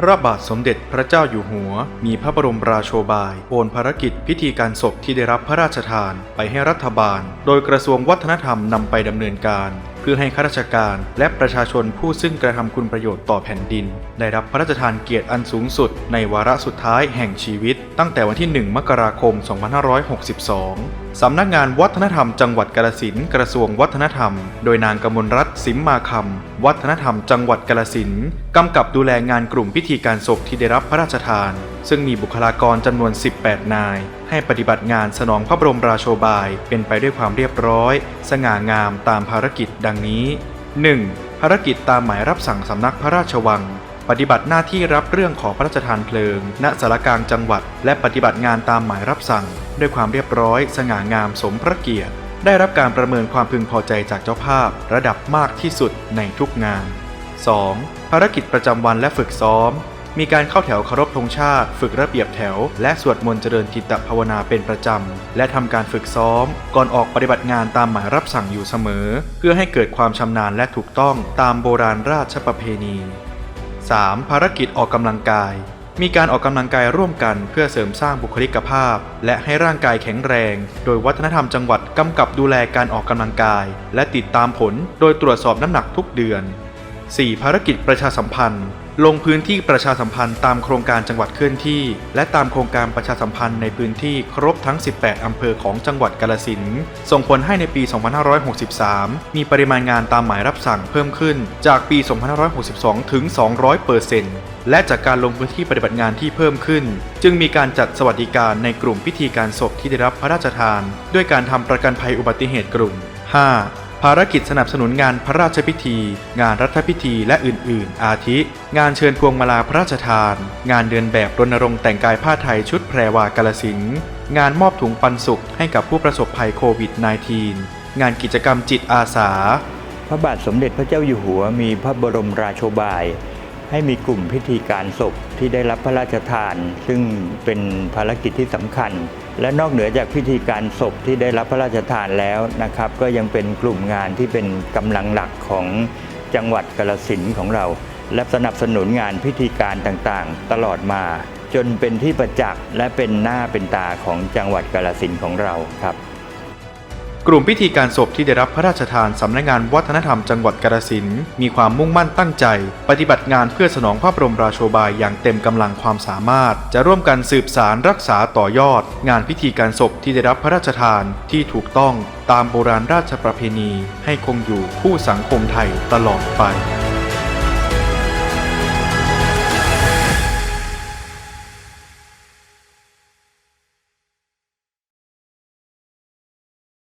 พระบาทสมเด็จพระเจ้าอยู่หัว มีพระบรมราโชบายโอนภารกิจพิธีการศพที่ได้รับพระราชทานไปให้รัฐบาล โดยกระทรวงวัฒนธรรมนำไปดำเนินการ พื่อให้ข้าราชการและประชาชนผู้ซึ่งกระทำคุณประโยชน์ต่อแผ่นดิน ได้รับพระราชทานเกียรติอันสูงสุด ในวาระสุดท้ายแห่งชีวิต ตั้งแต่วันที่ 1 มกราคม 2562 สำนักงานวัฒนธรรมจังหวัดกาฬสินกระทรวงวัฒนธรรม โดยนางกมลรัตน์สิมมาคำวัฒนธรรมจังหวัดกาฬสินกำกับดูแลงานกลุ่มพิธีการศพที่ได้รับพระราชทาน ซึ่งมีบุคลากรจำนวน 18 นาย ให้ปฏิบัติงานสนองพระบรมราโชบาย เป็นไปด้วยความเรียบร้อย สง่างามตามภารกิจดังนี้ 1. ภารกิจตามหมายรับสั่งสำนักพระราชวัง ปฏิบัติหน้าที่รับเรื่องขอพระราชทานเพลิง ณสารกลางจังหวัด และปฏิบัติงานตามหมายรับสั่ง ด้วยความเรียบร้อย สง่างามสมพระเกียรติ ได้รับการประเมินความพึงพอใจจากเจ้าภาพ ระดับมากที่สุดในทุกงาน 2. ภารกิจประจำวันและฝึกซ้อม มีการเข้าแถวเคารพธงชาติ ฝึกระเบียบแถว และสวดมนต์เจริญจิตตภาวนาเป็นประจำ และทำการฝึกซ้อม ก่อนออกปฏิบัติงานตามหมายรับสั่งอยู่เสมอ เพื่อให้เกิดความชำนาญและถูกต้องตามโบราณราชประเพณี 3. ภารกิจออกกำลังกาย มีการออกกำลังกายร่วมกันเพื่อเสริมสร้างบุคลิกภาพ และให้ร่างกายแข็งแรง โดยวัฒนธรรมจังหวัดกำกับดูแลการออกกำลังกาย และติดตามผล โดยตรวจสอบน้ำหนักทุกเดือน 4. ภารกิจประชาสัมพันธ์ ลงพื้นที่ประชาสัมพันธ์ตามโครงการจังหวัดเคลื่อนที่ และตามโครงการประชาสัมพันธ์ในพื้นที่ครบทั้ง 18 อำเภอของจังหวัดกาฬสินส่งผลให้ในปี 2563 มีปริมาณงานตามหมายรับสั่งเพิ่มขึ้น จากปี 2562 ถึง 200เปอร์เซ็นต์และจากการลงพื้นที่ปฏิบัติงานที่เพิ่มขึ้น จึงมีการจัดสวัสดิการในกลุ่มพิธีการศพที่ได้รับพระราชทาน ด้วยการทำประกันภัยอุบัติเหตุกลุ่ม 5. ภารกิจสนับสนุนงานพระราชพิธี งานรัฐพิธีและอื่น ๆ อาทิ งานเชิญพวงมาลาพระราชทาน งานเดินแบบรณรงค์แต่งกายผ้าไทยชุดแพรวากาลสินงานมอบถุงปันสุขให้กับผู้ประสบภัยโควิด -19 งานกิจกรรมจิตอาสา พระบาทสมเด็จพระเจ้าอยู่หัวมีพระบรมราโชบาย ให้มีกลุ่มพิธีการศพที่ได้รับพระราชทาน ซึ่งเป็นภารกิจที่สำคัญ และนอกเหนือจากพิธีการศพที่ได้รับพระราชทานแล้วนะครับ ก็ยังเป็นกลุ่มงานที่เป็นกำลังหลักของจังหวัดกาลสินของเรา และสนับสนุนงานพิธีการต่างๆ ตลอดมา จนเป็นที่ประจักษ์และเป็นหน้าเป็นตาของจังหวัดกาลสินของเราครับ กลุ่มพิธีการศพที่ได้รับพระราชทานสำนักงานวัฒนธรรมจังหวัดกาฬสินธุ์มีความมุ่งมั่นตั้งใจ ปฏิบัติงานเพื่อสนองพระบรมราโชบายอย่างเต็มกำลังความสามารถ จะร่วมกันสืบสารรักษาต่อยอด งานพิธีการศพที่ได้รับพระราชทานที่ถูกต้องตามโบราณราชประเพณี ให้คงอยู่คู่สังคมไทยตลอดไป